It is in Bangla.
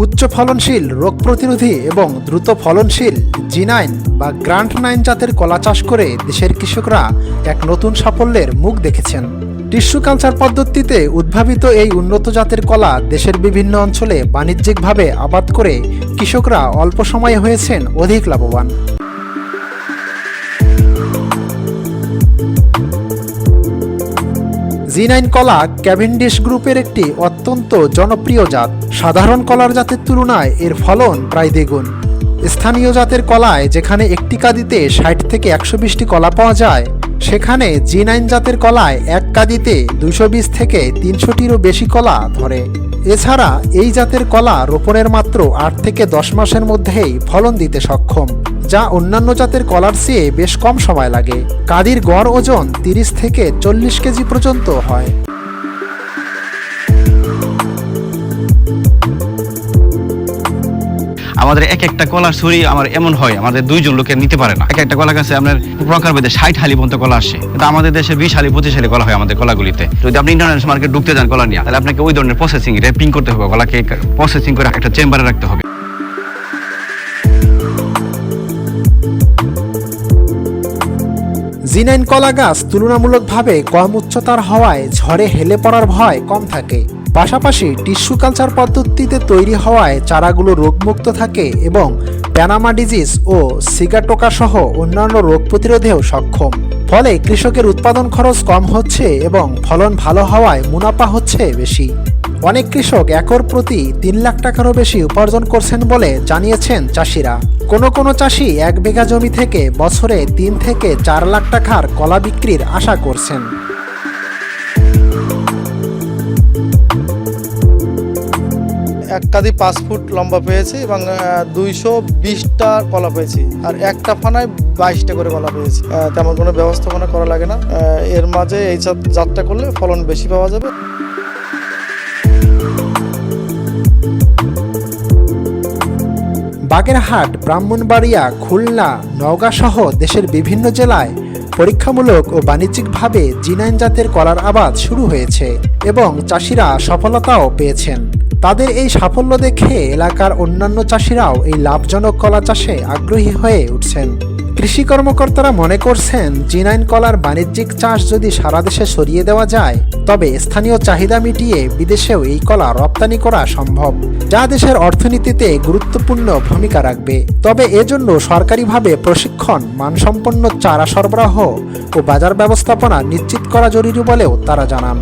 উচ্চ ফলনশীল রোগ প্রতিরোধী এবং দ্রুত ফলনশীল জি নাইন বা গ্রান্ট নাইন জাতের কলা চাষ করে দেশের কৃষকরা এক নতুন সাফল্যের মুখ দেখেছেন। টিস্যু কালচার পদ্ধতিতে উদ্ভাবিত এই উন্নত জাতের কলা দেশের বিভিন্ন অঞ্চলে বাণিজ্যিকভাবে আবাদ করে কৃষকরা অল্প সময়ে হয়েছেন অধিক লাভবান। জি নাইন কলা ক্যাভেন্ডিশ গ্রুপের একটি অত্যন্ত জনপ্রিয় জাত। সাধারণ কলার জাতের তুলনায় এর ফলন প্রায় দ্বিগুণ। স্থানীয় জাতের কলায় যেখানে একটি কাদিতে ষাট থেকে একশো বিশটি কলা পাওয়া যায়, সেখানে জি নাইন জাতের কলায় এক কাদিতে দুশো বিশ থেকে তিনশোটিরও বেশি কলা ধরে। এছাড়া এই জাতের কলা রোপণের মাত্র আট থেকে দশ মাসের মধ্যেই ফলন দিতে সক্ষম, যা অন্যান্য জাতের কলার চেয়ে বেশ কম সময় লাগে। কাদির গড় ওজন তিরিশ থেকে চল্লিশ কেজি পর্যন্ত হয়। আমাদের এক একটা কলার ছুরি আমার এমন হয়, আমাদের দুইজন লোকের নিতে পারে না। এক একটা কলা গাছে আপনার প্রকার ভেদে ষাট হালি পর্যন্ত কলা আসে। কিন্তু আমাদের দেশে বিশ হালি, পঁচিশ হালি কলা হয় আমাদের কলাগুলিতে। যদি আপনি ইন্টারন্যাশনাল মার্কেট ঢুকতে যান কলা নিয়ে, তাহলে আপনাকে ওই ধরনের প্রসেসিং র্যাপিং করতে হবে, কলাকে প্রসেসিং করে একটা চেম্বারে রাখতে হবে। জিনাইন কলা গাছ তুলনামূলকভাবে কম উচ্চতার হওয়ায় ঝড়ে হেলে পড়ার ভয় কম থাকে। পাশাপাশি টিস্যু কালচার পদ্ধতিতে তৈরি হওয়ায় চারাগুলো রোগমুক্ত থাকে এবং প্যানামা ডিজিজ ও সিগাটোকা সহ অন্যান্য রোগ প্রতিরোধেও সক্ষম। ফলে কৃষকের উৎপাদন খরচ কম হচ্ছে এবং ফলন ভালো হওয়ায় মুনাফা হচ্ছে বেশি। অনেক কৃষক একর প্রতি তিন লাখ টাকারও বেশি উপার্জন করছেন বলে জানিয়েছেন চাষিরা। কোনো কোনো চাষি এক বিঘা জমি থেকে বছরে তিন থেকে চার লাখ টাকার কলা বিক্রির আশা করছেন। এক কাদি পাঁচ ফুট লম্বা পেয়েছি এবং দুইশো বিশটা কলা পেয়েছি। আর একটা ফানায় বাইশটা করে কলা পেয়েছি। তেমন কোনো ব্যবস্থাপনা করা লাগে না। এর মাঝে এই জাতটা করলে ফলন বেশি পাওয়া যাবে। বাগেরহাট, ব্রাহ্মণবাড়িয়া, খুলনা নওগাঁ সহ দেশের বিভিন্ন জেলায় পরীক্ষামূলক ও বাণিজ্যিকভাবে জিনাইন জাতের কলার আবাদ শুরু হয়েছে এবং চাষিরা সফলতাও পেয়েছেন। তাদের এই সাফল্য দেখে এলাকার অন্যান্য চাষিরাও এই লাভজনক কলা চাষে আগ্রহী হয়ে উঠছেন। কৃষি কর্মকর্তারা মনে করছেন, জিনাইন কলার বাণিজ্যিক চাষ যদি সারা দেশে সরিয়ে দেওয়া যায়, তবে স্থানীয় চাহিদা মিটিয়ে বিদেশেও এই কলা রপ্তানি করা সম্ভব, যা দেশের অর্থনীতিতে গুরুত্বপূর্ণ ভূমিকা রাখবে। তবে এজন্য সরকারিভাবে প্রশিক্ষণ, মানসম্পন্ন চারা সরবরাহ ও বাজার ব্যবস্থাপনা নিশ্চিত করা জরুরি বলেও তারা জানান।